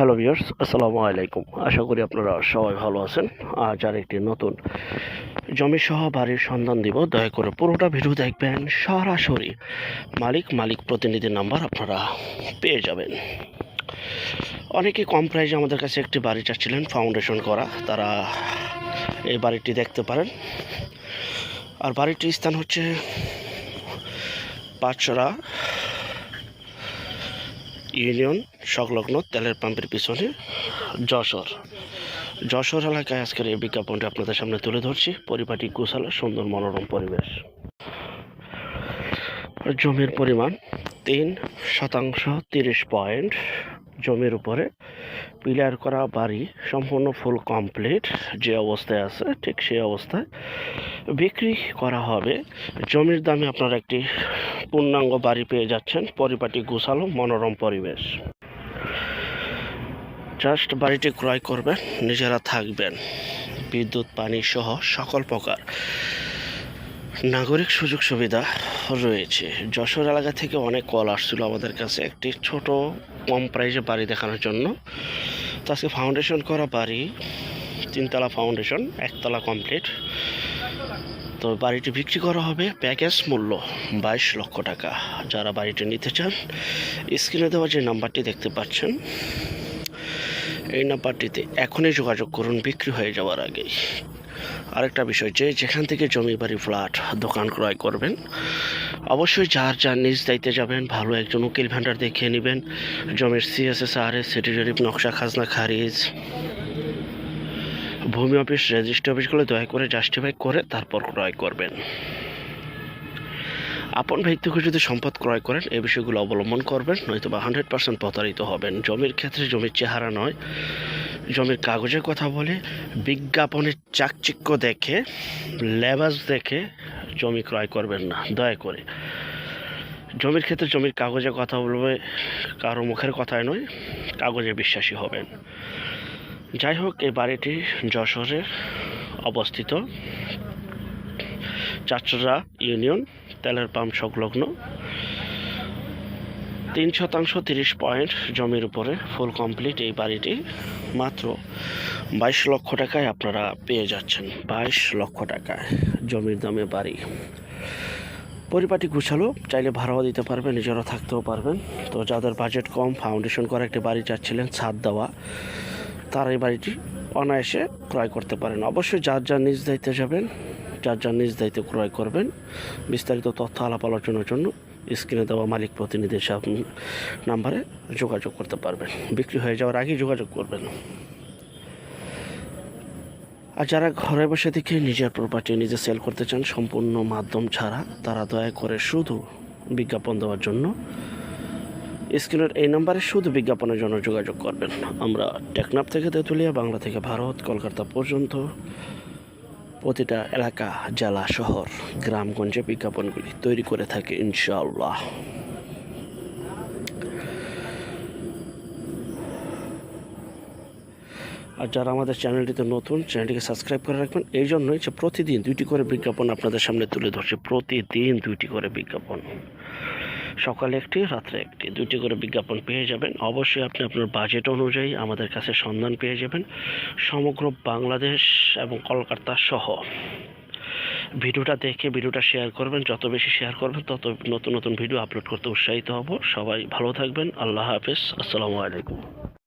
Hello viewers, আসসালামু আলাইকুম। আশা করি আপনারা সবাই ভালো আছেন। আজ আর একটি নতুন জমি সহ বাড়ির সন্ধান দিব। দয়া করে পুরোটা ভিডিও দেখবেন সরাসরি। মালিক মালিক প্রতিনিধির নাম্বার আপনারা পেয়ে যাবেন। অনেকে কম প্রাইজে আমাদের কাছে একটি বাড়ি চাচ্ছিলেন ফাউন্ডেশন করা। তারা এই বাড়িটি দেখতে পারেন। আর বাড়িটির স্থান হচ্ছে পাঁচরা ইউনিয়ন সংলগ্ন তেলের পাম্পের পিছনে যশোর। যশোর এলাকায় আজকের এই বিজ্ঞাপনটি আপনাদের সামনে তুলে ধরছি। পরিপাটি কুশাল, সুন্দর মনোরম পরিবেশ। জমির পরিমাণ তিন শতাংশ তিরিশ পয়েন্ট। জমির উপরে। পিলার করা বাড়ি, সম্পূর্ণ ফুল কমপ্লিট, যে অবস্থায় আছে, ঠিক সেই অবস্থায় বিক্রি করা হবে। জমির দামে আপনারা একটি পূর্ণাঙ্গ বাড়ি পেয়ে যাচ্ছেন, পরিপাটি গুছালো, মনোরম পরিবেশ। জাস্ট বাড়িটি ক্রয় করবেন, নিজেরা থাকবেন। বিদ্যুৎ, পানি সহ সকল প্রকার নাগরিক সুযোগ সুবিধা রয়েছে। যশোর এলাকা থেকে অনেক কল আসছিল আমাদের কাছে। একটি ছোট কম প্রাইসে বাড়ি দেখানোর জন্য। তো আজকে ফাউন্ডেশন করা বাড়ি, তিনতলা ফাউন্ডেশন একতলা কমপ্লিট তো বাড়িটি বিক্রি করা হবে প্যাকেজ মূল্য বাইশ লক্ষ টাকা। যারা বাড়িটি নিতে চান স্ক্রিনে দেওয়া যে নাম্বারটি দেখতে পাচ্ছেন, এই নাম্বারটিতে এখনই যোগাযোগ করুন বিক্রি হয়ে যাওয়ার আগেই। আরেকটা বিষয় যে, যেখান থেকে জমি বাড়ি ফ্ল্যাট দোকান ক্রয় করবেন অবশ্যই যার যার নিজ দায়িত্বে যাবেন, ভালো একজন উকিল ভান্ডার দেখিয়ে নেবেন। জমির সিএসএস আর এস সিটি নকশা, খাজনা, খারিজ। ভূমি অফিস, রেজিস্ট্রি অফিসগুলো দয়া করে জাস্টিফাই করে তারপর ক্রয় করবেন। আপন থেকে যদি সম্পদ ক্রয় করেন এই বিষয়গুলো অবলম্বন করবেন নয়তো বা হান্ড্রেড পার্সেন্ট প্রতারিত হবেন। জমির ক্ষেত্রে জমির চেহারা নয় জমির কাগজের কথা বলে, বিজ্ঞাপনের চাকচিক্য দেখে, লেবাস দেখে জমি ক্রয় করবেন না, দয়া করে। জমির ক্ষেত্রে জমির কাগজে কথা বলবে, কারও মুখের কথায় নয়, কাগজে বিশ্বাসী হবেন। যাই হোক এই বাড়িটি যশোরে অবস্থিত। চাচরা ইউনিয়ন, তেলের পাম্প সংলগ্ন। তিন শতাংশ তিরিশ পয়েন্ট জমির উপরে ফুল কমপ্লিট এই বাড়িটি। মাত্র বাইশ লক্ষ টাকায় আপনারা পেয়ে যাচ্ছেন। বাইশ লক্ষ টাকায় জমির দামে বাড়ি। পরিপাটি গুছালো, চাইলে ভাড়াও দিতে পারবেন নিজেরা থাকতেও পারবেন। তো যাদের বাজেট কম ফাউন্ডেশন করা একটি বাড়ি চাচ্ছিলেন, ছাদ দেওয়া, তার এই বাড়িটি অনায়াসে ক্রয় করতে পারেন। অবশ্যই যার যার নিজ দায়িত্বে যাবেন, যার যার নিজ দায়িত্বে ক্রয় করবেন, বিস্তারিত তথ্য আলাপ আলোচনার জন্য স্ক্রিনে দেওয়া মালিক প্রতিনিধির সাথে নাম্বারে যোগাযোগ করতে পারবেন। বিক্রি হয়ে যাওয়ার আগেই যোগাযোগ করবেন। আর যারা ঘরে বসে থেকে নিজের প্রপার্টি নিজে সেল করতে চান, সম্পূর্ণ মাধ্যম ছাড়া তারা দয়া করে শুধু বিজ্ঞাপন দেওয়ার জন্য স্ক্রিনের এই নাম্বারে শুধু বিজ্ঞাপনের জন্য যোগাযোগ করবেন। আমরা টেকনাফ থেকে তেঁতুলিয়া, বাংলা থেকে ভারত, কলকাতা পর্যন্ত প্রতিটা এলাকা, জেলা, শহর, গ্রামগঞ্জে বিজ্ঞাপনগুলি তৈরি করে থাকে, ইনশাআল্লাহ। আর যারা আমাদের চ্যানেলটিতে নতুন, চ্যানেলটিকে সাবস্ক্রাইব করে রাখবেন। এই জন্যই যে প্রতিদিন দুইটি করে বিজ্ঞাপন আপনাদের সামনে তুলে ধরছে। প্রতিদিন দুইটি করে বিজ্ঞাপন। সকালে একটি, রাত্রে একটি। দুটি করে বিজ্ঞাপন পেয়ে যাবেন। অবশ্যই আপনি আপনার বাজেট অনুযায়ী আমাদের কাছে সন্ধান পেয়ে যাবেন। সমগ্র বাংলাদেশ এবং কলকাতা সহ। ভিডিওটা দেখে, ভিডিওটা শেয়ার করবেন। যত বেশি শেয়ার করবেন, তত নতুন নতুন ভিডিও আপলোড করতে উৎসাহিত হব। সবাই ভালো থাকবেন। আল্লাহ হাফেজ। আসসালামু আলাইকুম।